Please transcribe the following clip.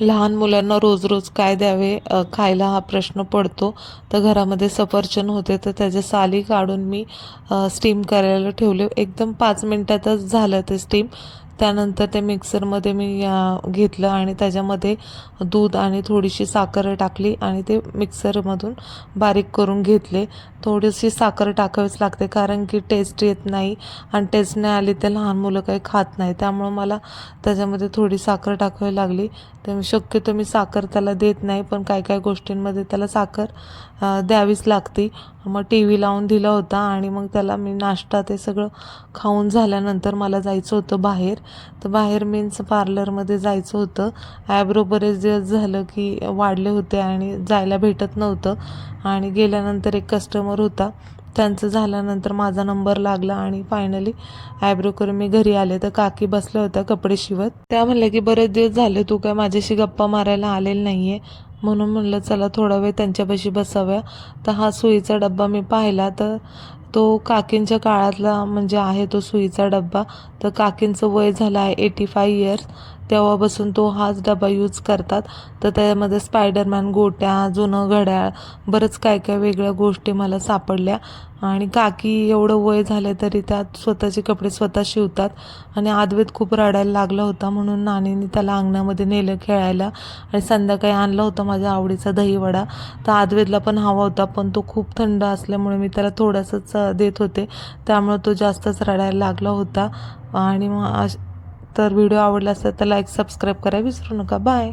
लहान मुलांना रोज रोज काय द्यावे खायला हा प्रश्न पडतो. तर घरामध्ये सफरचंद होते तर त्याचे साली काढून मी स्टीम करायला ठेवले. एकदम पाच मिनटातच झालं ते स्टीम त्यानंतर ते मिक्सरमध्ये मी घेतलं आणि त्याच्यामध्ये दूध आणि थोडीशी साखर टाकली आणि ते मिक्सरमधून बारीक करून घेतले. थोडीशी साखर टाकावीच लागते कारण की टेस्ट येत नाही आणि टेस्ट नाही आली तर लहान मुलं काही खात नाही. त्यामुळं मला त्याच्यामध्ये थोडी साखर टाकावी लागली. तर शक्यतो मी साखर त्याला देत नाही पण काय काय गोष्टींमध्ये त्याला साखर द्यावीच लागते. मग टी व्ही लावून दिला होता आणि मग त्याला मी नाश्ता ते सगळं खाऊन झाल्यानंतर मला जायचं होतं बाहेर. तर बाहेर मेन्स पार्लरमध्ये जायचं होतं. ॲब्रो बरेच दिवस झालं की वाढले होते आणि जायला भेटत नव्हतं. आणि गेल्यानंतर एक कस्टमर होता. त्यांचं झाल्यानंतर माझा नंबर लागला आणि फायनली आयब्रो करून मी घरी आले. तर काकी बसल्या होत्या कपडे शिवत. त्या म्हणल्या की बरेच दिवस झाले तू काय माझ्याशी गप्पा मारायला आलेलं नाही आहे म्हणून म्हणलं चला थोडा वेळ त्यांच्यापाशी बसाव्या. तर हा सुईचा डब्बा मी पाहिला. तर तो काकींच्या काळातला म्हणजे आहे तो सुईचा डब्बा. तर काकींचं वय झालं आहे एटी फाय इयर्स तेव्हापासून तो हाच डबा यूज करतात. तर त्यामध्ये स्पायडरमॅन गोट्या जुनं घड्याळ बरंच काय काय वेगळ्या गोष्टी मला सापडल्या. आणि काकी एवढं वय झालं तरी त्यात स्वतःचे कपडे स्वतः शिवतात. आणि आदवेत खूप रडायला लागला होता म्हणून नानीने त्याला अंगणामध्ये नेलं खेळायला. आणि संध्याकाळी आणला होता माझ्या आवडीचा दहीवडा. तर आदवेदला पण हवा होता पण तो खूप थंड असल्यामुळे मी त्याला थोडंसंच देत होते. त्यामुळे तो जास्तच रडायला लागला होता. आणि मग अश- तर व्हिडिओ आवडला असेल तर लाईक सबस्क्राईब करायला विसरू नका. बाय.